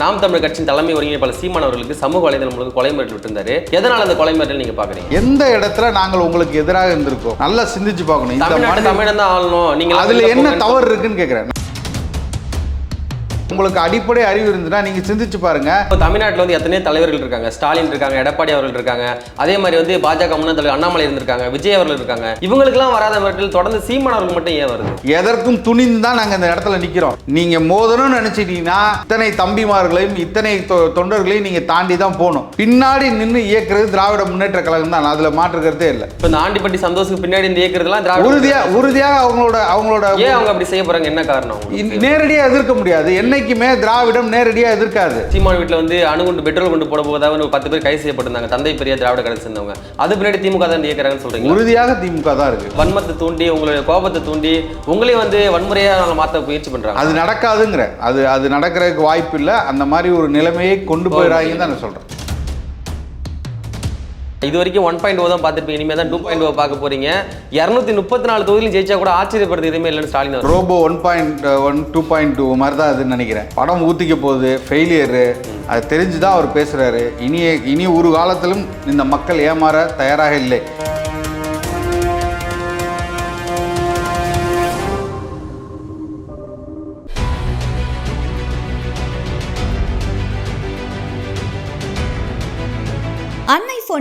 நாம் தமிழர் கட்சியின் தலைமை ஒருங்கிணைப்பாளர் சீமான் அவர்களுக்கு சமூக வலைதளம் முழுக்க கொலை மிரட்டல் விட்டிருந்தாரு. எதனால அந்த கொலை மிரட்டல் நீங்க பாக்குறீங்க? எந்த இடத்துல நாங்கள் உங்களுக்கு எதிராக இருந்திருக்கோம்? நல்லா சிந்திச்சு பார்க்கணும். மனிதன் தமிழன் தான் ஆளணும். நீங்க அதுல என்ன தவறு இருக்குன்னு கேக்குறேன். உங்களுக்கு அடிப்படை அறிவு இருந்துன்னா நீங்க சிந்திச்சு பாருங்க. இப்போ தமிழ்நாட்டில் வந்து எத்தனையோ தலைவர்கள் இருக்காங்க. ஸ்டாலின் இருக்காங்க எடப்பாடி அவர்கள் இருக்காங்க. அதே மாதிரி வந்து பாஜக முன்னாள் தலைவர் அண்ணாமலை இருந்திருக்காங்க விஜய் அவர்கள் இருக்காங்க. இவங்களுக்கெல்லாம் வராத மிரட்டல் தொடர்ந்து சீமான் அவர்கள் மட்டும் ஏன் வருது? எதற்கும் துணிந்து தான் நாங்க இந்த இடத்துல நிக்கிறோம். நீங்க மோதணும்னு நினைச்சிட்டீங்கன்னா இத்தனை தம்பிமார்களையும் இத்தனை தொண்டர்களையும் நீங்க தாண்டி தான் போகணும். பின்னாடி நின்று இயக்குறது திராவிட முன்னேற்ற கழகம் தான். அதுல மாற்று கருத்தே இல்லை. இப்போ இந்த ஆண்டிப்பட்டி சந்தோஷுக்கு பின்னாடி இந்த இயக்கிறதுலாம் திராவிட உறுதியா உறுதியாக அவங்களோட அவங்களோட ஏன் அவங்க அப்படி செய்ய போறாங்க? என்ன காரணம்? நேரடியாக எதிர்க்க முடியாது. என்னைக்குமே திராவிடம் நேரடியாக எதிர்க்காது. சீமான் வீட்டில் வந்து அணுகுண்டு பெட்ரோல் கொண்டு போட ஒரு பத்து பேர் கைது செய்யப்பட்டிருந்தாங்க. தந்தை பெரிய திராவிட கழகத்தை சேர்ந்தவங்க. அது பின்னாடி திமுக தான் இயக்குறாங்கன்னு சொல்றீங்க உறுதியாக திமுக தான் இருக்கு. வன்மத்தை தூண்டி உங்களுடைய கோபத்தை தூண்டி உங்களையும் வந்து வன்முறையா அவங்க மாத்த முயற்சி பண்றாங்க. அது நடக்காதுங்கிற. அது அது நடக்கிறதுக்கு வாய்ப்பு இல்லை. அந்த மாதிரி ஒரு நிலைமையை கொண்டு போயிடாங்கன்னு தான் நான் சொல்றேன். இது வரைக்கும் ஒன் பாயிண்ட் ஓ oh தான் பார்த்துருப்பீங்க. இனிமேல் தான் டூ பாயிண்ட் ஓ பார்க்க போறீங்க. இரநூத்தி முப்பத்தி நாலு தொகுதியிலும் ஜெயிச்சா கூட ஆச்சரியப்படுறது எதுவுமே இல்லைன்னு ஸ்டாலின் அவர் robo one point one two point two மாதிரி தான் அதுன்னு நினைக்கிறேன். படம் ஊத்திக்க போகுது ஃபெயிலியரு அது தெரிஞ்சு தான் அவர் பேசுறாரு. இனி இனி ஒரு காலத்திலும் இந்த மக்கள் ஏமாற தயாராக இல்லை.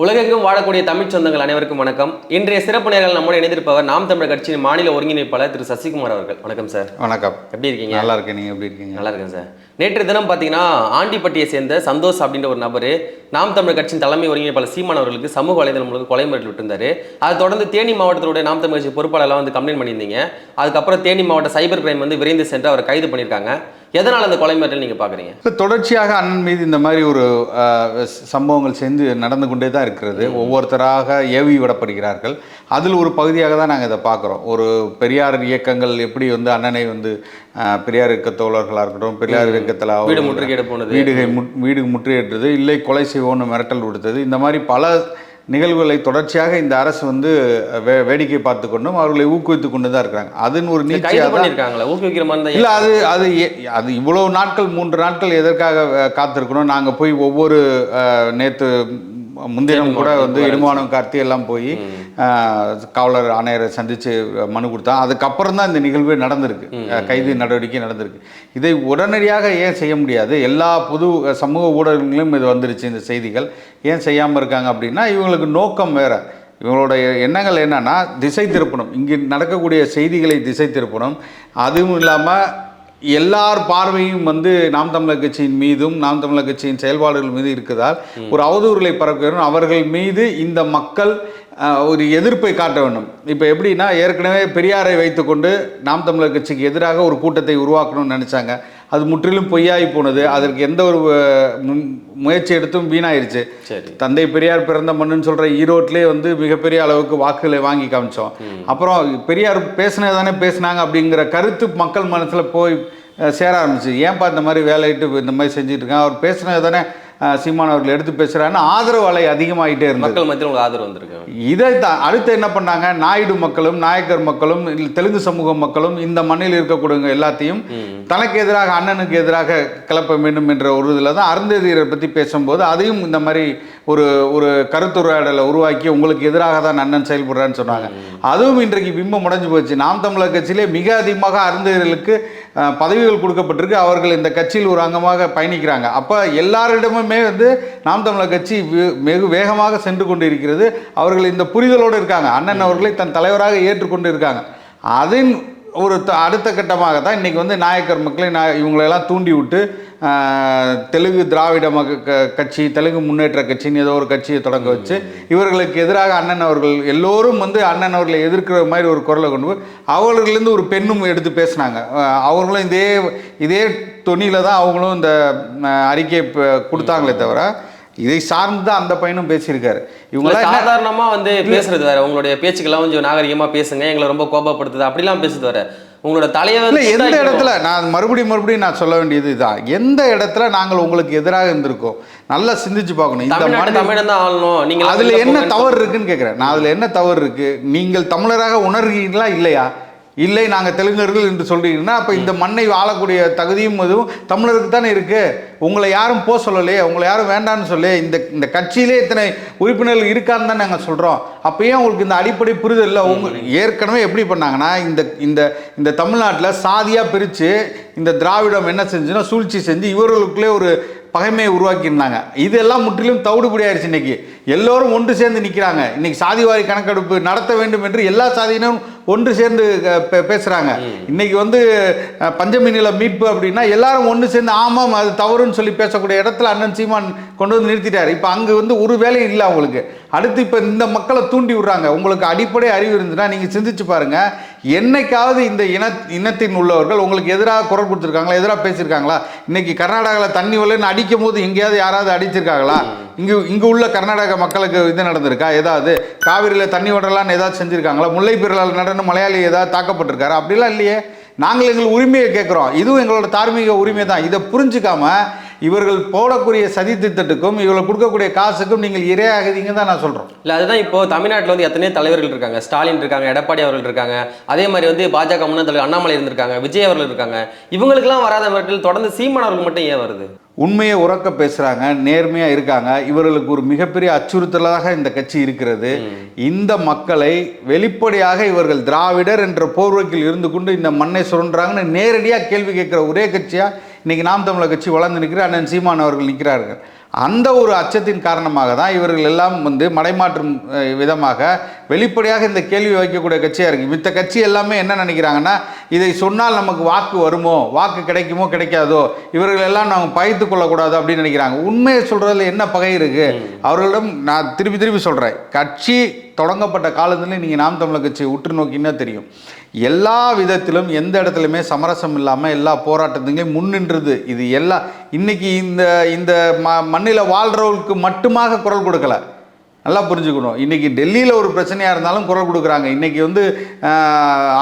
உலகெங்கும் வாழக்கூடிய தமிழ் சொந்தங்கள் அனைவருக்கும் வணக்கம். இன்றைய சிறப்பு நேரில் நம்முடைய இணைந்திருப்பவர் நாம் தமிழர் கட்சியின் மாநில ஒருங்கிணைப்பாளர் திரு சசிகுமார் அவர்கள். வணக்கம் சார். வணக்கம். எப்படி இருக்கீங்க? நல்லா இருக்கேன். நீங்க எப்படி இருக்கீங்க? நல்லா இருக்கேன் சார். நேற்று தினம் பார்த்தீங்கன்னா ஆண்டிப்பட்டியை சேர்ந்த சந்தோஷ் அப்படின்ற ஒரு நபர் நாம் தமிழர் கட்சியின் தலைமை ஒருங்கிணைப்பாளர் சீமான் அவர்களுக்கு சமூக வலைதளம் முழுக்க கொலை மிரட்டல் விட்டிருந்தாரு. அது தொடர்ந்து தேனி மாவட்டத்தினுடைய நாம் தமிழ் கட்சி பொறுப்பாளர்லாம் வந்து கம்ப்ளைண்ட் பண்ணியிருந்தீங்க. அதுக்கப்புறம் தேனி மாவட்ட சைபர் கிரைம் வந்து விரைந்து சென்று அவரை கைது பண்ணியிருக்காங்க. எதனால் அந்த கொலை மிரட்டல் நீங்கள் பார்க்குறீங்க இப்ப தொடர்ச்சியாக அண்ணன் மீது இந்த மாதிரி ஒரு சம்பவங்கள் சேர்ந்து நடந்து கொண்டே தான் இருக்கிறது. ஒவ்வொருத்தராக ஏவி விடப்படுகிறார்கள். அதில் ஒரு பகுதியாக தான் நாங்கள் இதை பார்க்குறோம் ஒரு பெரியார் இயக்கங்கள் எப்படி வந்து அண்ணனை வந்து பெரியார் இயக்க தோழர்களாக இருக்கட்டும் பெரியார் இயக்கத்தில் வீடு முற்றுகையிட போனது. வீடுகை முட் வீடு முற்றுகையிட்டது இல்லை கொலை செய்வோன்னு மிரட்டல் விடுத்தது. இந்த மாதிரி பல நிகழ்வுகளை தொடர்ச்சியாக இந்த அரசு வந்து வே வேடிக்கை பார்த்து கொண்டும் அவர்களை ஊக்குவித்து கொண்டு தான் இருக்கிறாங்க. அதன் ஒரு பண்ணியிருக்காங்களா? ஊக்குவிக்கிற மாதிரி இல்ல அது அது அது இவ்வளவு நாட்கள் மூன்று நாட்கள் எதற்காக காத்திருக்கணும் நாங்க போய் ஒவ்வொரு அஹ், நேத்து முன்தினம் கூட வந்து இடுமானம் கார்த்தி எல்லாம் போய் காவலர் ஆணையரை சந்திச்சு மனு கொடுத்தோம் அதுக்கப்புறம் தான் இந்த நிகழ்வு நடந்திருக்கு. கைது நடவடிக்கை நடந்திருக்கு. இதை உடனடியாக ஏன் செய்ய முடியாது? எல்லா புது சமூக ஊடகங்களிலும் இது வந்துருச்சு இந்த செய்திகள். ஏன் செய்யாம இருக்காங்க அப்படின்னா இவங்களுக்கு நோக்கம் வேற. இவங்களுடைய எண்ணங்கள் என்னன்னா திசை திருப்பணும். இங்கு நடக்கக்கூடிய செய்திகளை திசை திருப்பணும். அதுவும் இல்லாமல் எல்லார் பார்வையும் வந்து நாம் தமிழர் கட்சியின் மீதும் நாம் தமிழர் கட்சியின் செயல்பாடுகள் மீது இருக்குதால் ஒரு அவதூறுகளை பரப்ப வேண்டும் அவர்கள் மீது இந்த மக்கள் ஒரு எதிர்ப்பை காட்ட வேண்டும். இப்போ எப்படின்னா ஏற்கனவே பெரியாரை வைத்துக்கொண்டு நாம் தமிழர் கட்சிக்கு எதிராக ஒரு கூட்டத்தை உருவாக்கணும்னு நினச்சாங்க. அது முற்றிலும் பொய்யாகி போனது. அதற்கு எந்த ஒரு முயற்சி எடுத்தும் வீணாயிருச்சு. சரி. தந்தை பெரியார் பிறந்த மண்ணுன்னு சொல்ற ஈரோட்டிலே வந்து மிகப்பெரிய அளவுக்கு வாக்குகளை வாங்கி காமிச்சோம். அப்புறம் பெரியார் பேசினது தானே பேசினாங்க அப்படிங்கிற கருத்து மக்கள் மனசுல போய் சேர ஆரம்பிச்சு ஏன்பா இந்த மாதிரி வேலையிட்டு இந்த மாதிரி செஞ்சுட்டு இருக்காங்க? அவர் பேசினது தானே சீமான் அவர்கள் எடுத்து பேசுறாருன்னு ஆதரவு அலை அதிகமாயிட்டே இருந்தது. மக்கள் மத்தியில் உங்களுக்கு ஆதரவு வந்திருக்கு. இதை தான் அடுத்து என்ன பண்ணாங்க? நாயுடு மக்களும் நாயக்கர் மக்களும் தெலுங்கு சமூக மக்களும் இந்த மண்ணில் இருக்கக்கூடிய எல்லாத்தையும் தனக்கு எதிராக அண்ணனுக்கு எதிராக கிளப்ப வேண்டும் என்ற ஒரு இதில் தான் அருந்ததியரை பற்றி பேசும்போது அதையும் இந்த மாதிரி ஒரு ஒரு கருத்துரையாடலை உருவாக்கி உங்களுக்கு எதிராக தான் அண்ணன் செயல்படுறான்னு சொன்னாங்க. அதுவும் இன்றைக்கு பிம்பம் உடைஞ்சு போச்சு. நாம் தமிழர் கட்சியிலே மிக அதிகமாக அருந்ததியர்களுக்கு பதவிகள் கொடுக்கப்பட்டிருக்கு. அவர்கள் இந்த கட்சியில் ஒரு அங்கமாக பயணிக்கிறாங்க. அப்போ எல்லாரிடமுமே வந்து நாம் தமிழர் கட்சி வெகு வேகமாக சென்று கொண்டு இருக்கிறது அவர்கள் இந்த புரிதலோடு இருக்காங்க. அண்ணன் அவர்களை தன் தலைவராக ஏற்றுக்கொண்டு இருக்காங்க. அதன் ஒரு த- அடுத்த கட்டமாக தான் இன்றைக்கி வந்து நாயக்கர் மக்களை நான் இவங்களெல்லாம் தூண்டி விட்டு தெலுங்கு திராவிட மக க- கட்சி தெலுங்கு முன்னேற்ற கட்சின்னு ஏதோ ஒரு கட்சியை தொடங்க வச்சு இவர்களுக்கு எதிராக அண்ணன் அவர்கள் எல்லோரும் வந்து அண்ணன் அவர்களை எதிர்க்கிற மாதிரி ஒரு குரலை கொண்டு போய் அவர்கள்லேருந்து ஒரு பெண்ணும் எடுத்து பேசினாங்க. அவர்களும் இதே இதே தொனியில் தான் அவங்களும் இந்த அறிக்கையை கொடுத்தாங்களே தவிர இதை சார்ந்து தான் அந்த பையனும் பேசியிருக்காரு. இவங்களாம் என்ன- சாதாரணமா வந்து பேசுறது வேற. உங்களுடைய பேச்சுக்கெல்லாம் கொஞ்சம் நாகரிகமா பேசுங்க. எங்களை ரொம்ப கோபப்படுத்துது. அப்படிலாம் பேசுறது வேற. உங்களோட தலைவர் எந்த இடத்துல நான் மறுபடியும் மறுபடியும் நான் சொல்ல வேண்டியது இதுதான் எந்த இடத்துல நாங்கள் உங்களுக்கு எதிராக இருந்திருக்கோம்? நல்லா சிந்திச்சு பார்க்கணும். இந்த தமிழன் தான் ஆளணும். நீங்க அதுல என்ன தவறு இருக்குன்னு கேட்குறேன் நான் அதுல என்ன தவறு இருக்கு? நீங்கள் தமிழராக உணர்கிறீங்களா இல்லையா? இல்லை நாங்கள் தெலுங்கர்கள் என்று சொல்றீங்கன்னா அப்போ இந்த மண்ணை ஆளக்கூடிய தகுதியும் இதுவும் தமிழருக்கு தானே இருக்கு? உங்களை யாரும் போக சொல்லலையே உங்களை யாரும் வேண்டாம்னு சொல்லி இந்த இந்த கட்சியிலே இத்தனை உறுப்பினர்கள் இருக்கான்னு தான் நாங்கள் சொல்கிறோம் அப்போ ஏன் உங்களுக்கு இந்த அடிப்படை புரிதல் இல்லை? உங்க ஏற்கனவே எப்படி பண்ணாங்கன்னா இந்த இந்த இந்த தமிழ்நாட்டில் சாதியாக பிரித்து இந்த திராவிடம் என்ன செஞ்சுன்னா சூழ்ச்சி செஞ்சு இவர்களுக்குள்ளே ஒரு பகைமையை உருவாக்கியிருந்தாங்க. இதெல்லாம் முற்றிலும் தவிடுபடி ஆயிடுச்சு இன்னைக்கு. எல்லோரும் ஒன்று சேர்ந்து நிற்கிறாங்க இன்னைக்கு சாதிவாரி கணக்கெடுப்பு நடத்த வேண்டும் என்று எல்லா சாதியினரும் ஒன்று சேர்ந்து அஹ், பே- பேசுறாங்க. இன்னைக்கு வந்து பஞ்சமி நில மீட்பு அப்படின்னா எல்லாரும் ஒன்று சேர்ந்து ஆமாம் அது தவறுன்னு சொல்லி பேசக்கூடிய இடத்துல அண்ணன் சீமான் கொண்டு வந்து நிறுத்திட்டார். இப்போ அங்கே வந்து ஒரு வேலையும் இல்லை அவங்களுக்கு. அடுத்து இப்போ இந்த மக்களை தூண்டி விடுறாங்க. உங்களுக்கு அடிப்படை அறிவு இருந்துன்னா நீங்கள் சிந்திச்சு பாருங்க. என்னைக்காவது இந்த இன இனத்தின் உள்ளவர்கள் உங்களுக்கு எதிராக குரல் கொடுத்துருக்காங்களா எதிராக பேசியிருக்காங்களா? இன்னைக்கு கர்நாடகாவில் தண்ணி வரலன்னு அடிக்கும் போது எங்கேயாவது யாராவது அடிச்சிருக்காங்களா? இங்கு இங்கு உள்ள கர்நாடக மக்களுக்கு இது நடந்திருக்கா? ஏதாவது காவிரியில் தண்ணி விடலான்னு ஏதாவது செஞ்சுருக்காங்களா? முல்லை பெருளால் நடன மலையாளி ஏதாவது தாக்கப்பட்டிருக்காரு? அப்படிலாம் இல்லையே. நாங்கள் எங்கள் உரிமையை கேட்குறோம். இதுவும் எங்களோட தார்மீக உரிமை தான் இதை புரிஞ்சுக்காம இவர்கள் போடக்கூடிய சதி திட்டத்துக்கும் இவர்கள் கொடுக்கக்கூடிய காசுக்கும் நீங்கள் இரையாகுதீங்க தான் நான் சொல்கிறோம் இல்ல அதுதான் இப்போ தமிழ்நாட்டுல வந்து எத்தனையோ தலைவர்கள் இருக்காங்க. ஸ்டாலின் இருக்காங்க எடப்பாடி அவர்கள் இருக்காங்க. அதே மாதிரி வந்து பாஜக முன்னாள் தலைவர் அண்ணாமலை இருந்திருக்காங்க விஜய் அவர்கள் இருக்காங்க. இவங்களுக்கெல்லாம் வராத மிரட்டல் தொடர்ந்து சீமான் அவர்கள் மட்டும் ஏன் வருது? உண்மையை உறக்க பேசுகிறாங்க நேர்மையாக இருக்காங்க. இவர்களுக்கு ஒரு மிகப்பெரிய அச்சுறுத்தலாக இந்த கட்சி இருக்கிறது. இந்த மக்களை வெளிப்படையாக இவர்கள் திராவிடர் என்ற போர்வைக்கில் இருந்து கொண்டு இந்த மண்ணை சுரண்டுறாங்கன்னு நேரடியாக கேள்வி கேட்குற ஒரே கட்சியாக இன்னைக்கு நாம் தமிழர் கட்சி வளர்ந்து நிற்கிற அண்ணன் சீமான் அவர்கள் நிற்கிறார்கள். அந்த ஒரு அச்சத்தின் காரணமாக தான் இவர்கள் எல்லாம் வந்து மடைமாற்றும் விதமாக வெளிப்படையாக இந்த கேள்வி வைக்கக்கூடிய கட்சியாக இருக்குது மித்த கட்சி எல்லாமே என்ன நினைக்கிறாங்கன்னா இதை சொன்னால் நமக்கு வாக்கு வருமோ வாக்கு கிடைக்குமோ கிடைக்காதோ இவர்கள் எல்லாம் நாம் பகைத்து கொள்ளக்கூடாது அப்படின்னு நினைக்கிறாங்க. உண்மையை சொல்கிறதுல என்ன பகை இருக்கு? அவர்களிடம் நான் திருப்பி திருப்பி சொல்கிறேன் கட்சி தொடங்கப்பட்ட காலத்துல நீங்கள் நாம் தமிழர் கட்சியை உற்று நோக்கினா தெரியும். எல்லா விதத்திலும் எந்த இடத்துலையுமே சமரசம் இல்லாமல் எல்லா போராட்டத்துலையும் முன்னின்றது. இது எல்லா இன்னைக்கு இந்த இந்த ம மண்ணில் வாழ்கிறவர்களுக்கு மட்டுமாக குரல் கொடுக்கல. நல்லா புரிஞ்சுக்கணும். இன்னைக்கு டெல்லியில் ஒரு பிரச்சனையாக இருந்தாலும் குரல் கொடுக்குறாங்க. இன்னைக்கு வந்து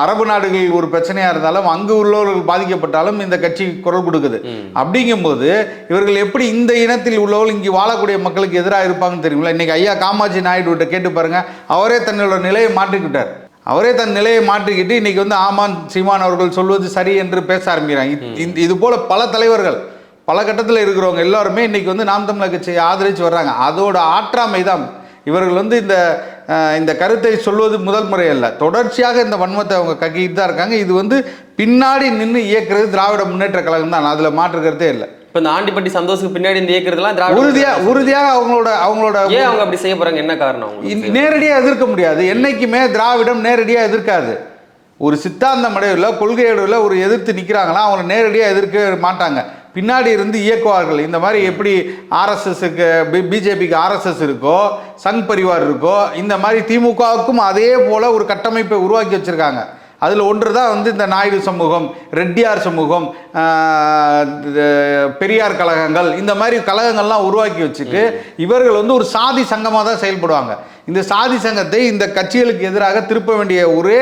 அரபு நாடுகளில் ஒரு பிரச்சனையாக இருந்தாலும் அங்கு உள்ளவர்கள் பாதிக்கப்பட்டாலும் இந்த கட்சி குரல் கொடுக்குது. அப்படிங்கும்போது இவர்கள் எப்படி இந்த இனத்தில் உள்ளவர்கள் இங்கே வாழக்கூடிய மக்களுக்கு எதிராக இருப்பாங்கன்னு தெரியுங்களா இன்னைக்கு ஐயா காமாட்சி நாயுடு கேட்டு பாருங்க. அவரே தன்னோட நிலையை மாற்றிக்கிட்டார். அவரே தன் நிலையை மாற்றிக்கிட்டு இன்னைக்கு வந்து ஆமான் சீமான் அவர்கள் சொல்வது சரி என்று பேச ஆரம்பிக்கிறாங்க. இது- போல பல தலைவர்கள் பல கட்டத்தில் இருக்கிறவங்க எல்லாருமே இன்னைக்கு வந்து நாம் தமிழர் கட்சியை ஆதரித்து வர்றாங்க. அதோட ஆற்றாமை தான். இவர்கள் வந்து இந்த இந்த கருத்தை சொல்வது முதல் முறை அல்ல தொடர்ச்சியாக இந்த வன்மத்தை அவங்க கக்கிட்டு தான் இருக்காங்க. இது வந்து பின்னாடி நின்று இயக்குறது திராவிட முன்னேற்ற கழகம் தான். அதில் மாற்றுக்கிறதே இல்லை. இப்போ இந்த ஆண்டிப்பட்டி சந்தோஷுக்கு பின்னாடி இந்த இயக்கிறதுலாம் திராவிட உறுதியா உறுதியாக அவங்களோட அவங்களோட ஏன் அவங்க அப்படி செய்ய போறாங்க? என்ன காரணம்? நேரடியாக எதிர்க்க முடியாது. என்னைக்குமே திராவிடம் நேரடியாக எதிர்க்காது. ஒரு சித்தாந்தம் அடைவில் கொள்கை அடைவில் ஒரு எதிர்த்து நிற்கிறாங்களா அவங்கள நேரடியாக எதிர்க்க மாட்டாங்க. பின்னாடி இருந்து இயக்குவார்கள். இந்த மாதிரி எப்படி ஆர்எஸ்எஸ்க்கு பிஜேபிக்கு ஆர்எஸ்எஸ் இருக்கோ சங் பரிவார் இருக்கோ இந்த மாதிரி திமுகவுக்கும் அதே போல ஒரு கட்டமைப்பை உருவாக்கி வச்சிருக்காங்க. அதில் ஒன்று தான் வந்து இந்த நாயுடு சமூகம் ரெட்டியார் சமூகம் பெரியார் கழகங்கள் இந்த மாதிரி கழகங்கள்லாம் உருவாக்கி வச்சுட்டு இவர்கள் வந்து ஒரு சாதி சங்கமாக தான் செயல்படுவாங்க. இந்த சாதி சங்கத்தை இந்த கட்சிகளுக்கு எதிராக திருப்ப வேண்டிய ஒரே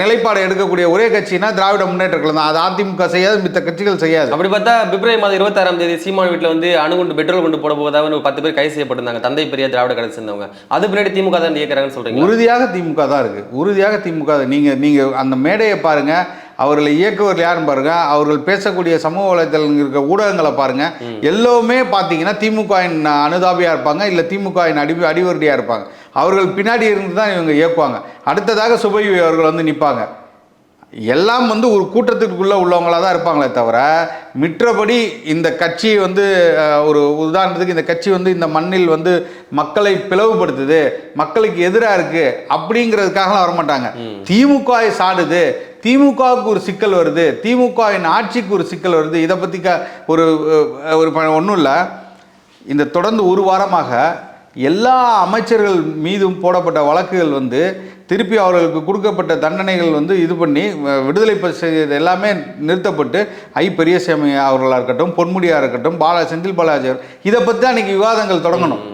நிலைப்பாடு எடுக்கக்கூடிய ஒரே கட்சினா திராவிட முன்னேற்ற கழகம். தான் அது அதிமுக செய்யாது மித்த கட்சிகள் செய்யாது. அப்படி பார்த்தா பிப்ரவரி மாதம் இருபத்தாறாம் தேதி சீமான் வீட்டில் வந்து அணுகுண்டு பெட்ரோல் கொண்டு போட போவதாக ஒரு பத்து பேர் கைது செய்யப்பட்டிருந்தாங்க. தந்தை பெரியார் திராவிட கழகத்தை சேர்ந்தவங்க. அது பின்னாடி திமுக தான் இயக்குறாங்கன்னு சொல்றீங்க உறுதியாக திமுக தான் இருக்கு. உறுதியாக திமுக தான். நீங்க நீங்க அந்த மேடையை பாருங்க. அவர்களை இயக்குவர் யாருன்னு பாருங்க. அவர்கள் பேசக்கூடிய சமூக வலைதளங்கள் இருக்க ஊடகங்களை பாருங்க. எல்லோருமே பார்த்தீங்கன்னா திமுகவின் அனுதாபியா இருப்பாங்க இல்லை திமுகவின் அடி அடிவருடியா இருப்பாங்க. அவர்கள் பின்னாடி இருந்து தான் இவங்க இயக்குவாங்க. அடுத்ததாக சுபவி அவர்கள் வந்து நிற்பாங்க எல்லாம் வந்து ஒரு கூட்டத்திற்குள்ளே உள்ளவங்களாக தான் இருப்பாங்களே தவிர மிற்றபடி இந்த கட்சி வந்து ஒரு உதாரணத்துக்கு இந்த கட்சி வந்து இந்த மண்ணில் வந்து மக்களை பிளவுபடுத்துது மக்களுக்கு எதிராக இருக்கு அப்படிங்கிறதுக்காகலாம் வரமாட்டாங்க. திமுக சாடுது திமுகவுக்கு ஒரு சிக்கல் வருது திமுகவின் ஆட்சிக்கு ஒரு சிக்கல் வருது. இதை பற்றி க ஒரு ஒரு ஒன்றும் இல்லை. இந்த தொடர்ந்து ஒரு வாரமாக எல்லா அமைச்சர்கள் மீதும் போடப்பட்ட வழக்குகள் வந்து திருப்பி அவர்களுக்கு கொடுக்கப்பட்ட தண்டனைகள் வந்து இது பண்ணி விடுதலை செய்தது எல்லாமே நிறுத்தப்பட்டு ஐ பெரியசாமி அவர்களாக இருக்கட்டும் பொன்முடியாக இருக்கட்டும் பாலா செந்தில் பாலாஜி அவர் இதை பற்றி தான் இன்னைக்கு விவாதங்கள் தொடங்கணும்.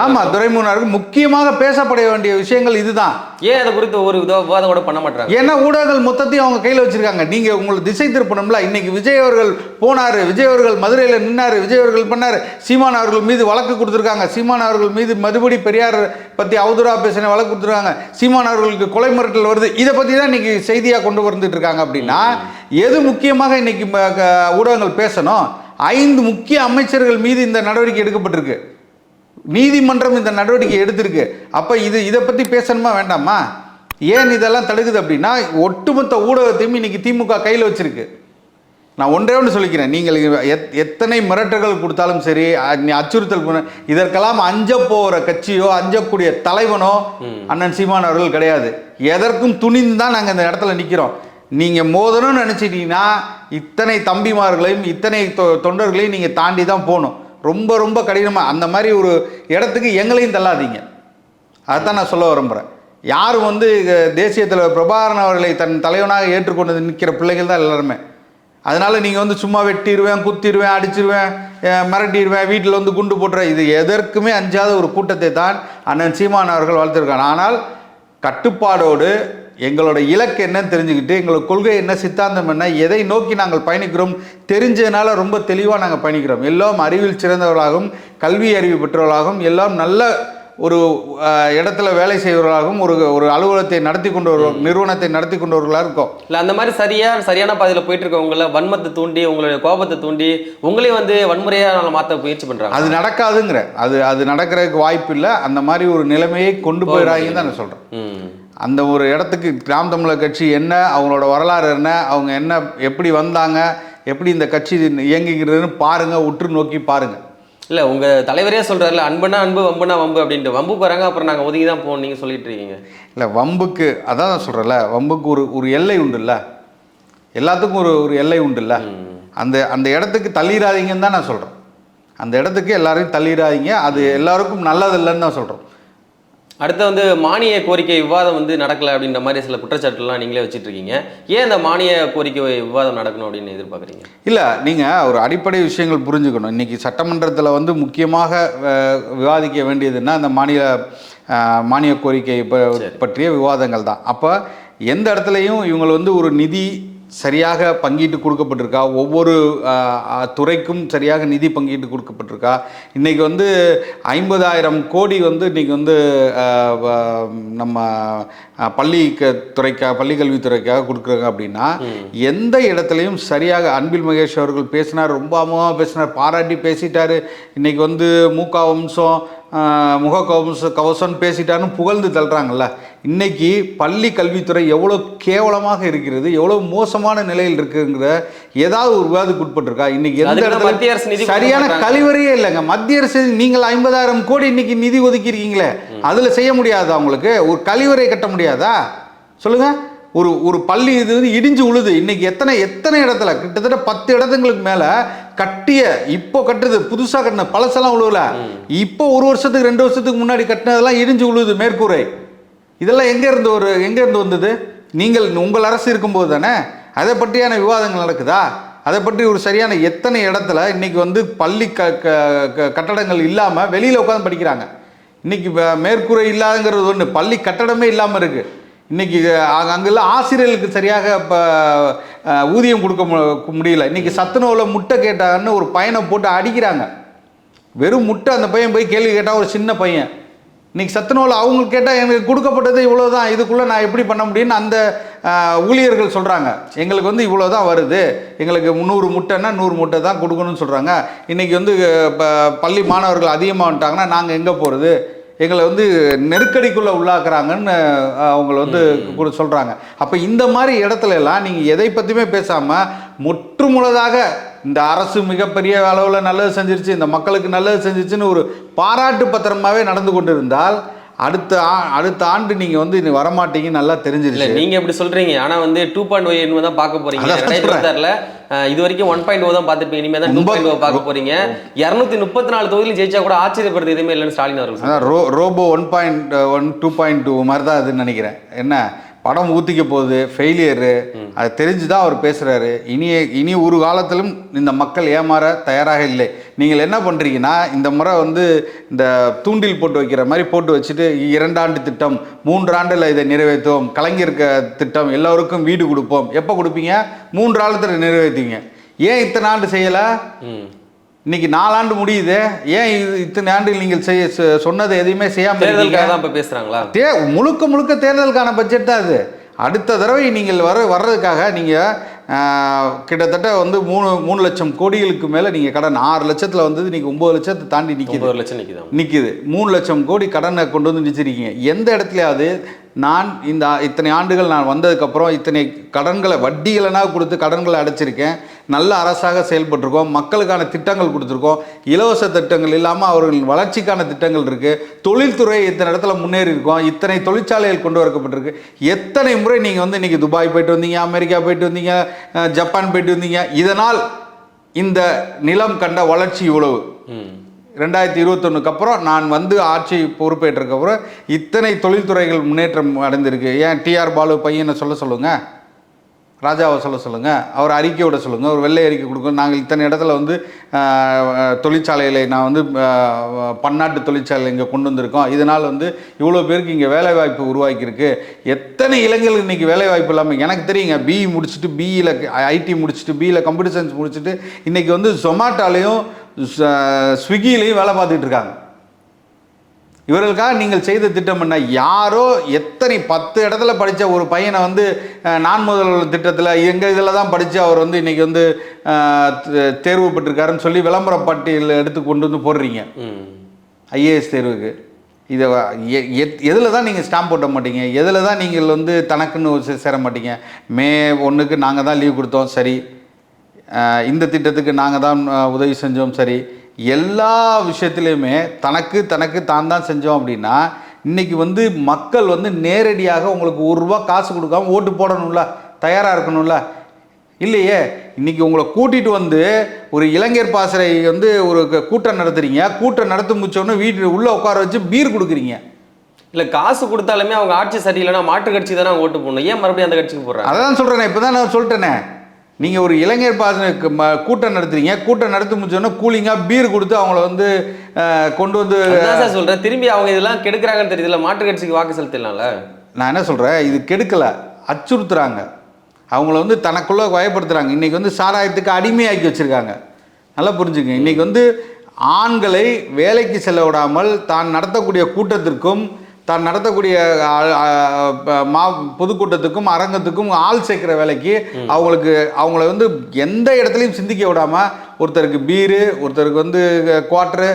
ஆமா துரைமுருகன் முக்கியமாக பேசப்பட வேண்டிய விஷயங்கள் இதுதான். ஏன் அதை குறித்து ஒரு வித- விவாதம் கூட பண்ண மாட்டாங்க? ஏன்னா ஊடகங்கள் மொத்தத்தையும் அவங்க கையில் வச்சிருக்காங்க. நீங்க உங்களை திசை திருப்பணும்ல. இன்னைக்கு விஜய் அவர்கள் போனாரு. விஜய் அவர்கள் மதுரையில் நின்னாரு. விஜய் அவர்கள் பண்ணாரு. சீமான் அவர்கள் மீது வழக்கு கொடுத்துருக்காங்க. சீமான் அவர்கள் மீது மறுபடி பெரியார் பத்தி அவதூறா பேசின வழக்கு கொடுத்துருக்காங்க. சீமான் அவர்களுக்கு கொலை மிரட்டல் வருது. இதை பத்தி தான் இன்னைக்கு செய்தியா கொண்டு வந்துட்டு இருக்காங்க அப்படின்னா எது முக்கியமாக இன்னைக்கு ஊடகங்கள் பேசணும்? ஐந்து முக்கிய அமைச்சர்கள் மீது இந்த நடவடிக்கை எடுக்கப்பட்டிருக்கு. நீதிமன்றம் இந்த நடவடிக்கை எடுத்திருக்கு. அப்ப இது இதை பத்தி பேசணுமா வேண்டாமா? ஏன் இதெல்லாம் தடுக்குது அப்படின்னா ஒட்டுமொத்த ஊடகத்தையும் இன்னைக்கு திமுக கையில் வச்சிருக்கு. நான் ஒன்றே ஒன்று சொல்லிக்கிறேன். நீங்கள் எத்- எத்தனை மிரட்டல்கள் கொடுத்தாலும் சரி அச்சுறுத்தல் பண்ண இதற்கெல்லாம் அஞ்ச போகிற கட்சியோ அஞ்சக்கூடிய தலைவனோ அண்ணன் சீமான் அவர்கள் கிடையாது. எதற்கும் துணிந்து தான் நாங்கள் இந்த இடத்துல நிற்கிறோம் நீங்கள் மோதணும்னு நினச்சிட்டீங்கன்னா இத்தனை தம்பிமார்களையும் இத்தனை தொ- தொண்டர்களையும் நீங்கள் தாண்டி தான் போகணும். ரொம்ப ரொம்ப கடினமாக அந்த மாதிரி ஒரு இடத்துக்கு எங்களையும் தள்ளாதீங்க. அதுதான் நான் சொல்ல விரும்புகிறேன் யாரும் வந்து தேசிய தலைவர் பிரபாகரன் அவர்களை தன் தலைவனாக ஏற்றுக்கொண்டு நிற்கிற பிள்ளைகள் தான் எல்லாருமே. அதனால் நீங்கள் வந்து சும்மா வெட்டிடுவேன் குத்திடுவேன் அடிச்சிருவேன் மிரட்டிடுவேன் வீட்டில் வந்து குண்டு போட்டுருவேன் இது எதற்குமே அஞ்சாத ஒரு கூட்டத்தை தான் அண்ணன் சீமான் அவர்கள் வளர்த்துருக்காங்க ஆனால் கட்டுப்பாடோடு எங்களோட இலக்கு என்னன்னு தெரிஞ்சுக்கிட்டு எங்களோட கொள்கை என்ன சித்தாந்தம் என்ன எதை நோக்கி நாங்கள் பயணிக்கிறோம் தெரிஞ்சதுனால ரொம்ப தெளிவாக நாங்கள் பயணிக்கிறோம். எல்லாம் அறிவில் சிறந்தவர்களாகவும் கல்வி அறிவு பெற்றவர்களாகவும் எல்லாம் நல்ல ஒரு இடத்துல வேலை செய்வர்களாகவும் ஒரு ஒரு அலுவலகத்தை நடத்தி கொண்டு வருவோம் நிறுவனத்தை நடத்தி கொண்டு வருவர்களாக இருக்கோம். இல்ல அந்த மாதிரி சரியா சரியான பாதையில போயிட்டு இருக்கவங்கள வன்மத்தை தூண்டி உங்களுடைய கோபத்தை தூண்டி உங்களையும் வந்து வன்முறையா மாத்த முயற்சி பண்றாங்க அது நடக்காதுங்கிற. அது அது நடக்கிறதுக்கு வாய்ப்பு இல்லை. அந்த மாதிரி ஒரு நிலைமையை கொண்டு போயிடாங்கன்னு தான் நான் சொல்கிறேன். அந்த ஒரு இடத்துக்கு கிராம் தமிழர் கட்சி என்ன அவங்களோட வரலாறு என்ன அவங்க என்ன எப்படி வந்தாங்க எப்படி இந்த கட்சி இயங்குகிறதுன்னு பாருங்க உற்று நோக்கி பாருங்க. இல்ல உங்க தலைவரே சொல்றாருல அன்புனா அன்பு வம்புனா வம்பு அப்படின்ட்டு. வம்பு போறாங்க அப்புறம் நாங்க ஒதுங்கி தான் போகணும் நீங்க சொல்லிட்டு இருக்கீங்க. இல்லை வம்புக்கு அதான் நான் சொல்கிறேன்ல வம்புக்கு ஒரு ஒரு எல்லை உண்டுல்ல. எல்லாத்துக்கும் ஒரு ஒரு எல்லை உண்டுல்ல. அந்த அந்த இடத்துக்கு தள்ளிடாதீங்கன்னு தான் நான் சொல்கிறேன் அந்த இடத்துக்கு எல்லாரையும் தள்ளிடாதீங்க அது எல்லாருக்கும் நல்லதில்லைன்னு தான் சொல்கிறோம் அடுத்து வந்து மானிய கோரிக்கை விவாதம் வந்து நடக்கல அப்படின்ற மாதிரி சில குற்றச்சாட்டுலாம் நீங்களே வச்சிட்டு இருக்கீங்க ஏன் இந்த மானிய கோரிக்கை விவாதம் நடக்கணும் அப்படின்னு எதிர்பார்க்குறீங்க? இல்லை நீங்கள் ஒரு அடிப்படை விஷயங்கள் புரிஞ்சுக்கணும். இன்றைக்கி சட்டமன்றத்தில் வந்து முக்கியமாக விவாதிக்க வேண்டியதுன்னா மாநில அஹ், மானிய கோரிக்கை பற்றிய விவாதங்கள் தான். அப்போ எந்த இடத்துலையும் இவங்க வந்து ஒரு நிதி சரியாக பங்கீட்டு கொடுக்கப்பட்டிருக்கா? ஒவ்வொரு துறைக்கும் சரியாக நிதி பங்கீட்டு கொடுக்கப்பட்டிருக்கா? இன்றைக்கி வந்து ஐம்பதாயிரம் கோடி வந்து இன்றைக்கி வந்து நம்ம பள்ளி க துறைக்கா பள்ளி கல்வித்துறைக்காக கொடுக்குறாங்க அப்படின்னா எந்த இடத்துலையும் சரியாக அன்பில் மகேஷ் அவர்கள் பேசினார் ரொம்ப அமோகமாக பேசினார் பாராட்டி பேசிட்டாரு. இன்னைக்கு வந்து மூக்கா வம்சம் முக கவச கவசம்னு பேசிட்டாருன்னு புகழ்ந்து தள்ளுறாங்கல்ல. இன்னைக்கு பள்ளி கல்வித்துறை எவ்வளோ கேவலமாக இருக்கிறது எவ்வளோ மோசமான நிலையில் இருக்குங்கிற ஏதாவது ஒரு விவாதத்துக்கு உட்பட்டிருக்கா? இன்னைக்கு எந்த மத்திய அரசு சரியான. கழிவறையே இல்லைங்க. மத்திய அரசு நீங்கள் ஐம்பதாயிரம் கோடி இன்னைக்கு நிதி ஒதுக்கியிருக்கீங்களே. அதில் செய்ய முடியாதா உங்களுக்கு? ஒரு கழிவறை கட்ட முடியாதா? சொல்லுங்க. ஒரு ஒரு பள்ளி இது வந்து இடிஞ்சு உழுது. இன்னைக்கு எத்தனை எத்தனை இடத்துல கிட்டத்தட்ட பத்து இடத்துங்களுக்கு மேலே கட்டிய இப்போ கட்டுறது புதுசாக கட்டின பழசெல்லாம் உழுவல. இப்போ ஒரு வருஷத்துக்கு ரெண்டு வருஷத்துக்கு முன்னாடி கட்டினதெல்லாம் இடிஞ்சு உழுது மேற்கூரை. இதெல்லாம் எங்கே இருந்து ஒரு எங்கே இருந்து வந்தது? நீங்கள் உங்கள் அரசு இருக்கும்போது தானே? அதை பற்றியான விவாதங்கள் நடக்குதா? அதை பற்றி ஒரு சரியான எத்தனை இடத்துல இன்னைக்கு வந்து பள்ளி க கட்டடங்கள் இல்லாமல் வெளியில் உட்காந்து படிக்கிறாங்க. இன்னைக்கு வே- மேற்கூரை இல்லாதங்கிறது ஒன்று பள்ளி கட்டடமே இல்லாமல் இருக்குது இன்னைக்கு அங்க- ஆசிரியர்களுக்கு சரியாக இப்போ ஊதியம் கொடுக்க மு- முடியல. இன்னைக்கு சத்துணவில் முட்டை கேட்டாங்கன்னு ஒரு பையனை போட்டு அடிக்கிறாங்க. வெறும் முட்டை அந்த பையன் போய் கேள்வி கேட்டால் ஒரு சின்ன பையன். இன்னைக்கு சத்துணவில் அவங்களுக்கு கேட்டால் எனக்கு கொடுக்கப்பட்டது இவ்வளோ தான் இதுக்குள்ளே நான் எப்படி பண்ண முடியும்னு அந்த ஊழியர்கள் சொல்கிறாங்க எங்களுக்கு வந்து இவ்வளோ தான் வருது. எங்களுக்கு முந்நூறு முட்டைன்னா நூறு முட்டை தான் கொடுக்கணும்னு சொல்கிறாங்க இன்றைக்கி வந்து இப்போ பள்ளி மாணவர்கள் அதிகமாக வந்துட்டாங்கன்னா நாங்கள் எங்கே போகிறது எங்களை வந்து நெருக்கடிக்குள்ளே உள்ளாக்குறாங்கன்னு அவங்கள வந்து சொல்கிறாங்க அப்போ இந்த மாதிரி இடத்துல எல்லாம் நீங்கள் எதை பற்றியுமே பேசாமல் முற்றுமுழுதாக இந்த அரசு மிகப்பெரிய அளவில் நல்லது செஞ்சிருச்சு இந்த மக்களுக்கு நல்லது செஞ்சிருச்சுன்னு ஒரு பாராட்டு பத்திரமாவே நடந்து கொண்டு இருந்தால் அடுத்த அடுத்த ஆண்டு நீங்கள் வந்து இனி வரமாட்டீங்க நல்லா தெரிஞ்சிருச்சு. நீங்க இப்படி சொல்றீங்க. ஆனா வந்து டூ பாயிண்ட் ஒய் என்பது தான் பார்க்க போறீங்க. அதான் ரெண்டாயிரத்தி இது வரைக்கும் ஒன் பாயிண்ட் ஓ தான் பார்த்துருப்பீங்க. இனிமே தான் டூ பாயிண்ட் ஓ பார்க்க போறீங்க. இருநூத்தி முப்பத்தி நாலு தொகுதியில் ஜெயிச்சா கூட ஆச்சரியப்படுறது எதுவுமே இல்லைன்னு ஸ்டாலின் அவர்கள் row robo one point one two point two மாதிரி தான் அதுன்னு நினைக்கிறேன். என்ன? படம் ஊற்றிக்க போகுது ஃபெயிலியரு அது தெரிஞ்சு தான் அவர் பேசுகிறாரு இனி இனி ஒரு காலத்திலும் இந்த மக்கள் ஏமாற தயாராக இல்லை. நீங்கள் என்ன பண்ணுறீங்கன்னா இந்த முறை வந்து இந்த தூண்டில் போட்டு வைக்கிற மாதிரி போட்டு வச்சுட்டு இரண்டாண்டு திட்டம் மூன்றாண்டில் இதை நிறைவேற்றுவோம் கலைஞர் திட்டம் எல்லோருக்கும் வீடு கொடுப்போம். எப்போ கொடுப்பீங்க? மூன்று ஆண்டுத்தில் நிறைவேற்றுவீங்க. ஏன் இத்தனை ஆண்டு செய்யலை? இன்னைக்கு நாலாண்டு முடியுது. ஏன் இது இத்தனை ஆண்டு நீங்கள் செய்ய சொன்னது எதுவுமே செய்யாமல் தேர்தலுக்காக தான் இப்ப பேசுறாங்களா? தே முழுக்க முழுக்க தேர்தலுக்கான பட்ஜெட் தான் அது. அடுத்த தடவை நீங்கள் வர வர்றதுக்காக நீங்கள் கிட்டத்தட்ட வந்து மூணு மூணு லட்சம் கோடிகளுக்கு மேலே நீங்கள் கடன் ஆறு லட்சத்தில் வந்தது நீங்கள் ஒம்பது லட்சத்தை தாண்டி நிற்கிது ஒன்பது லட்சம் நிக்குதாம் நிற்கிது மூணு லட்சம் கோடி கடனை கொண்டு வந்து நிச்சிருக்கீங்க எந்த இடத்துலயாவது நான் இந்த இத்தனை ஆண்டுகள் நான் வந்ததுக்கப்புறம் இத்தனை கடன்களை வட்டி இல்லைனா கொடுத்து கடன்களை அடைச்சிருக்கேன். நல்ல அரசாக செயல்பட்டிருக்கோம். மக்களுக்கான திட்டங்கள் கொடுத்துருக்கோம். இலவச திட்டங்கள் இல்லாமல் அவர்கள் வளர்ச்சிக்கான திட்டங்கள் இருக்குது தொழில்துறை இத்தனை இடத்துல முன்னேறி இருக்கோம். இத்தனை தொழிற்சாலைகள் கொண்டு வரப்பட்டிருக்கு எத்தனை முறை நீங்கள் வந்து இன்றைக்கி துபாய் போயிட்டு வந்தீங்க அமெரிக்கா போயிட்டு வந்தீங்க ஜப்பான் போயிட்டு வந்தீங்க. இதனால் இந்த நிலம் கண்ட வளர்ச்சி இவ்வளவு. ரெண்டாயிரத்தி இருபத்தொன்னுக்கு அப்புறம் நான் வந்து ஆட்சி பொறுப்பேற்றதுக்கப்புறம் இத்தனை தொழில்துறைகள் முன்னேற்றம் அடைந்திருக்கு. ஏன் டிஆர் பாலு பையனை சொல்ல சொல்லுங்கள் ராஜாவை சொல்ல சொல்லுங்கள் அவர் அறிக்கை விட ஒரு வெள்ளை அறிக்கை கொடுக்கணும். நாங்கள் இத்தனை இடத்துல வந்து ஆஹ், தொழிற்சாலைகளை நான் வந்து பன்னாட்டு தொழிற்சாலை இங்கே கொண்டு வந்திருக்கோம். இதனால் வந்து இவ்வளோ பேருக்கு இங்கே வேலைவாய்ப்பு உருவாக்கியிருக்கு. எத்தனை இளைஞர்கள் இன்றைக்கி வேலைவாய்ப்பு இல்லாமல் எனக்கு தெரியுங்க பிஇ முடிச்சுட்டு பிஇயில் ஐடி முடிச்சுட்டு பிஇயில் கம்ப்யூட்டர் சயின்ஸ் முடிச்சுட்டு இன்றைக்கி வந்து ஜொமாட்டோலையும் ஸ்விக்கிலையும் வேலை பார்த்துட்டு இருக்காங்க. இவர்களுக்காக நீங்கள் செய்த திட்டம் என்ன? யாரோ எத்தனை பத்து இடத்துல படித்த ஒரு பையனை வந்து நான் முதல்வர் திட்டத்தில் எங்கள் இதில் தான் படித்து அவர் வந்து இன்றைக்கி வந்து தேர்வு பெற்றிருக்காருன்னு சொல்லி விளம்பர பட்டியலில் எடுத்து கொண்டு வந்து போடுறீங்க. ஐஏஎஸ் தேர்வுக்கு. இதை எதில் தான் நீங்கள் ஸ்டாம்ப் போட்ட மாட்டீங்க? எதில் தான் நீங்கள் வந்து தனக்குன்னு சேர மாட்டீங்க? மே ஒன்றுக்கு நாங்கள் தான் லீவ் கொடுத்தோம் சரி. இந்த திட்டத்துக்கு நாங்கள் தான் உதவி செஞ்சோம். சரி எல்லா விஷயத்துலையுமே தனக்கு தனக்கு தான் தான் செஞ்சோம் அப்படின்னா இன்னைக்கு வந்து மக்கள் வந்து நேரடியாக உங்களுக்கு ஒரு ரூபா காசு கொடுக்காம ஓட்டு போடணும்ல தயாராக இருக்கணும்ல? இல்லையே இன்னைக்கு உங்களை கூட்டிட்டு வந்து ஒரு இளைஞர் பாசறை வந்து ஒரு கூட்டம் நடத்துறீங்க. கூட்டம் நடத்தி முடிச்சோடனே வீட்டு உள்ள உட்கார வச்சு பீர் கொடுக்குறீங்க. இல்ல காசு கொடுத்தாலுமே அவங்க ஆட்சி சரியில்லைன்னா மாற்று கட்சி தானே ஓட்டு போடணும். ஏன் மறுபடியும் அந்த கட்சிக்கு போடுறாங்க? அதான் சொல்றேனே இப்பதான் நான் சொல்லிட்டேனே. நீங்க ஒரு இளைஞர் பாசறை க- ம- கூட்டம் நடத்துறீங்க. கூட்டம் நடத்தி முடிச்சோடனே கூலிங்கா பீர் கொடுத்து அவங்கள வந்து கொண்டு வந்து சார் சொல்றேன். திரும்பி அவங்க இதெல்லாம் கெடுக்குறாங்கன்னு தெரியுதுல மாற்று கட்சிக்கு வாக்கு செலுத்தலாம்ல நான் என்ன சொல்கிறேன் இது கெடுக்கலை. அச்சுறுத்துறாங்க. அவங்கள வந்து தனக்குள்ள பயப்படுத்துறாங்க இன்னைக்கு வந்து சாராயத்துக்கு அடிமையாக்கி வச்சிருக்காங்க. நல்லா புரிஞ்சுங்க. இன்னைக்கு வந்து ஆண்களை வேலைக்கு செல்ல விடாமல் தான் நடத்தக்கூடிய கூட்டத்திற்கும் தான் நடத்தக்கூடிய மா பொதுக்கூட்டத்துக்கும் அரங்கத்துக்கும் ஆள் சேர்க்கிற வேலைக்கு அவங்களுக்கு அவங்கள வந்து எந்த இடத்துலையும் சிந்திக்க விடாம ஒருத்தருக்கு பீரு ஒருத்தருக்கு வந்து குவார்ட்ரு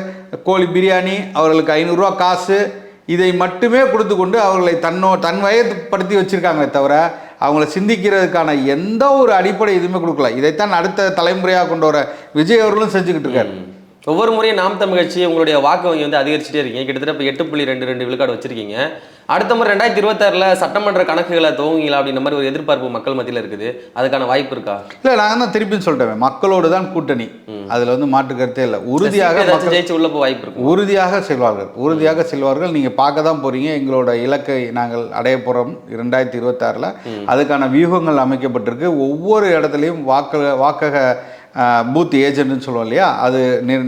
கோழி பிரியாணி அவர்களுக்கு ஐநூறுரூவா காசு இதை மட்டுமே கொடுத்து கொண்டு அவர்களை தன்னோ தன் வயப்படுத்தி வச்சிருக்காங்களே தவிர அவங்கள சிந்திக்கிறதுக்கான எந்த ஒரு அடிப்படை எதுவுமே கொடுக்கல. இதைத்தான் அடுத்த தலைமுறையாக கொண்டு வர விஜய் அவர்களும் செஞ்சுக்கிட்டு இருக்காரு. ஒவ்வொரு முறையும் நாம் தமிழ் கட்சி உங்களுடைய வாக்கு வங்கி வந்து அதிகரிச்சுட்டே இருக்கீங்க. கிட்டத்தட்ட இப்போ எட்டு புள்ளி ரெண்டு ரெண்டு விழுக்காடு வச்சிருக்கீங்க. அடுத்த முறை ரெண்டாயிரத்தி இருபத்தாறுல சட்டமன்ற கணக்குகளை துவங்கிங்களா அப்படின்ற மாதிரி ஒரு எதிர்பார்ப்பு மக்கள் மத்தியில் இருக்குது. அதுக்கான வாய்ப்பு இருக்கா? இல்லை நாங்கள் தான் திருப்பியும் சொல்லிட்டேன் மக்களோடு தான் கூட்டணி. அதில் வந்து மாற்று கருத்தே இல்லை. உறுதியாக ஜெயிச்சு உள்ள போக வாய்ப்பு இருக்கும்? உறுதியாக செல்வார்கள். உறுதியாக செல்வார்கள். நீங்கள் பார்க்க தான் போகிறீங்க எங்களோட இலக்கை நாங்கள் அடைய போகிறோம் ரெண்டாயிரத்தி இருபத்தாறில். அதுக்கான வியூகங்கள் அமைக்கப்பட்டிருக்கு. ஒவ்வொரு இடத்துலையும் வாக்கு வாக்கக பூத் ஏஜென்ட்னு சொல்லுவோம் இல்லையா? அது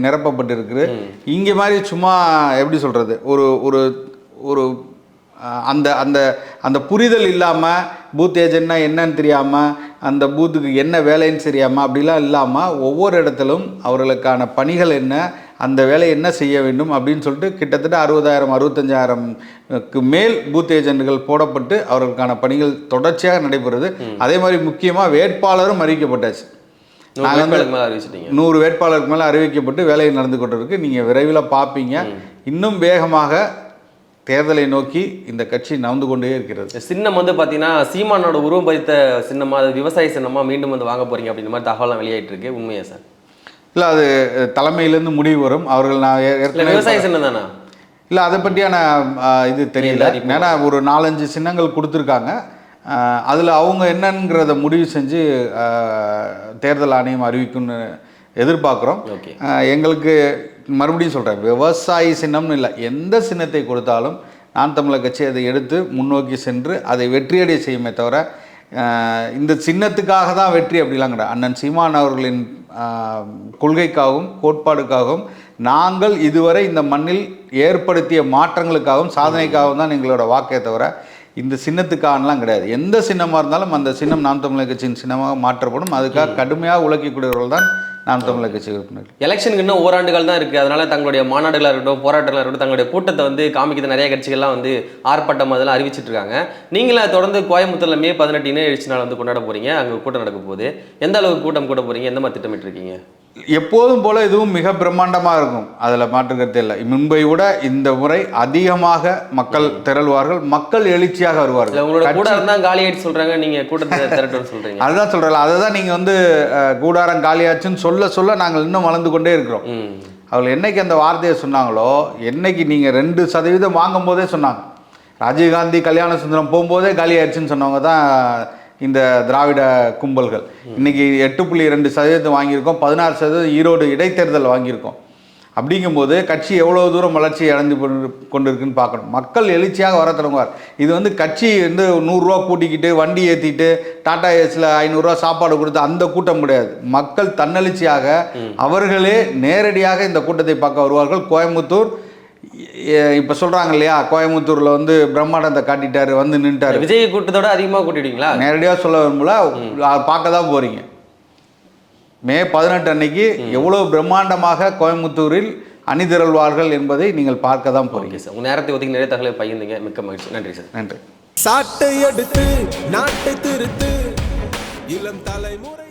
நிரப்பப்பட்டிருக்குது. இங்கே மாதிரி சும்மா எப்படி சொல்கிறது ஒரு ஒரு ஒரு அந்த அந்த அந்த புரிதல் இல்லாமல் பூத் ஏஜென்ட்னா என்னன்னு தெரியாமல் அந்த பூத்துக்கு என்ன வேலைன்னு தெரியாமல் அப்படிலாம் இல்லாமல் ஒவ்வொரு இடத்திலும் அவர்களுக்கான பணிகள் என்ன அந்த வேலை என்ன செய்ய வேண்டும் அப்படின்னு சொல்லிட்டு கிட்டத்தட்ட அறுபதாயிரம் அறுபத்தஞ்சாயிரம்க்கு மேல் பூத் ஏஜென்ட்கள் போடப்பட்டு அவர்களுக்கான பணிகள் தொடர்ச்சியாக நடைபெறுது. அதே மாதிரி முக்கியமாக வேட்பாளரும் அறிவிக்கப்பட்டாச்சு. மேல அறிவிச்சிட்டீங்க. நூறு வேட்பாளருக்கு மேலே அறிவிக்கப்பட்டு வேலை நடந்து கொண்டிருக்கு. நீங்கள் விரைவில் பார்ப்பீங்க. இன்னும் வேகமாக தேர்தலை நோக்கி இந்த கட்சி நகர்ந்து கொண்டே இருக்கிறது. சின்னம் வந்து பார்த்தீங்கன்னா சீமானோட உருவம் பதித்த சின்னமா அது விவசாய சின்னமா மீண்டும் வந்து வாங்க போறீங்க அப்படின்ற மாதிரி தகவலாம் வெளியாயிட்டு இருக்கு உண்மையா சார்? இல்லை அது தலைமையிலேருந்து முடிவு வரும். அவர்கள் நான் ஏற்கனவே விவசாய சின்னம் தானா? இல்லை அதை பற்றியான இது தெரியல. ஏன்னா ஒரு நாலஞ்சு சின்னங்கள் கொடுத்துருக்காங்க. அதில் அவங்க என்னங்கிறத முடிவு செஞ்சு தேர்தல் ஆணையம் அறிவிக்கும்னு எதிர்பார்க்குறோம். எங்களுக்கு மறுபடியும் சொல்கிறேன் விவசாயி சின்னம்னு இல்லை எந்த சின்னத்தை கொடுத்தாலும் நான் தமிழர் கட்சி அதை எடுத்து முன்னோக்கி சென்று அதை வெற்றியடைய செய்யுமே தவிர இந்த சின்னத்துக்காக தான் வெற்றி அப்படிலாம் கிடையாது. அண்ணன் சீமான் அவர்களின் கொள்கைக்காகவும் கோட்பாடுக்காகவும் நாங்கள் இதுவரை இந்த மண்ணில் ஏற்படுத்திய மாற்றங்களுக்காகவும் சாதனைக்காகவும் தான் எங்களோட வாக்கே தவிர இந்த சின்னத்துக்காகலாம் கிடையாது. எந்த சின்னமாக இருந்தாலும் அந்த சின்னம் நாம் தமிழர் கட்சியின் சின்னமாக மாற்றப்படும். அதுக்காக கடுமையாக உழைக்கக்கூடியவர்கள் தான் நாம் தமிழர் கட்சி உறுப்பினர்கள் எலெக்ஷனுக்கு இன்னும் ஓராண்டுகள் தான் இருக்குது அதனால தங்களுடைய மாநாடுகளாக இருக்கட்டும் போராட்டங்களாக இருக்கட்டும் தங்களுடைய கூட்டத்தை வந்து காமிக்கிற நிறைய கட்சிகள்லாம் வந்து ஆர்ப்பாட்டம் அதெல்லாம் அறிவிச்சிட்டு இருக்காங்க. நீங்களும் அதை தொடர்ந்து கோயம்புத்தூர்ல மே பதினெட்டு எழுச்சி நாள் வந்து கொண்டாட போறீங்க. அங்கே கூட்டம் நடக்க போகுது. எந்த அளவுக்கு கூட்டம் கூட போறீங்க? எந்த மாதிரி திட்டமிட்டு இருக்கீங்க எப்போதும் போல இதுவும் மிக பிரம்மாண்டமாக இருக்கும். அதில் மாற்று கருத்து இல்லை. முன்பை விட இந்த முறை அதிகமாக மக்கள் திரள்வார்கள். மக்கள் எழுச்சியாக வருவார்கள். கூட கட்சி- இருந்தா காலி ஆயிட்டு சொல்றாங்க. நீங்க கூட்டத்தை திரட்டுன்னு சொல்றீங்க. அதுதான் சொல்கிறேன் அதை தான் நீங்கள் வந்து கூடாரம் காலியாச்சுன்னு சொல்ல சொல்ல நாங்கள் இன்னும் வளர்ந்து கொண்டே இருக்கிறோம். அவர்கள் என்னைக்கு அந்த வார்த்தையை சொன்னாங்களோ என்னைக்கு நீங்கள் ரெண்டு சதவீதம் வாங்கும் போதே சொன்னாங்க. ராஜீவ்காந்தி கல்யாண சுந்தரம் போகும்போதே காலி ஆயிடுச்சுன்னு சொன்னவங்க தான் இந்த திராவிட கும்பல்கள். இன்னைக்கு எட்டு புள்ளி ரெண்டு சதவீதம் வாங்கியிருக்கோம் பதினாறு சதவீதம் ஈரோடு இடைத்தேர்தல் வாங்கியிருக்கோம். அப்படிங்கும்போது கட்சி எவ்வளோ தூரம் வளர்ச்சி அடைந்து கொண்டு- கொண்டிருக்குன்னு பார்க்கணும். மக்கள் எழுச்சியாக வர தொடங்குவார். இது வந்து கட்சி வந்து நூறுரூவா கூட்டிக்கிட்டு வண்டி ஏற்றிட்டு டாடா ஏஸில் ஐநூறுரூவா சாப்பாடு கொடுத்து அந்த கூட்டம் கிடையாது. மக்கள் தன்னெழுச்சியாக அவர்களே நேரடியாக இந்த கூட்டத்தை பார்க்க வருவார்கள். கோயம்புத்தூர் இப்ப சொல்றாங்க இல்லையா கோயம்புத்தூர்ல வந்து பிரம்மாண்டத்தை காட்டிட்டாரு வந்து நின்ட்டாரு விஜய் கூட்டத்தோட அதிகமா கூட்டிடுவீங்களா நேரடியாக சொல்ல விரும்பல பார்க்க தான் போறீங்க. மே பதினெட்டு அன்னைக்கு எவ்வளவு பிரம்மாண்டமாக கோயம்புத்தூரில் அணிதிரள்வார்கள் என்பதை நீங்கள் பார்க்க தான் போறீங்க. ஓகே சார் உங்க நேரத்தை ஒதுக்கி நிறைய தகவலை பகிர்ந்தீங்க. மிக்க மகிழ்ச்சி. நன்றி சார். நன்றி. சாட்டை எடுத்து நாட்டை திருத்து இளம் தலைமுறை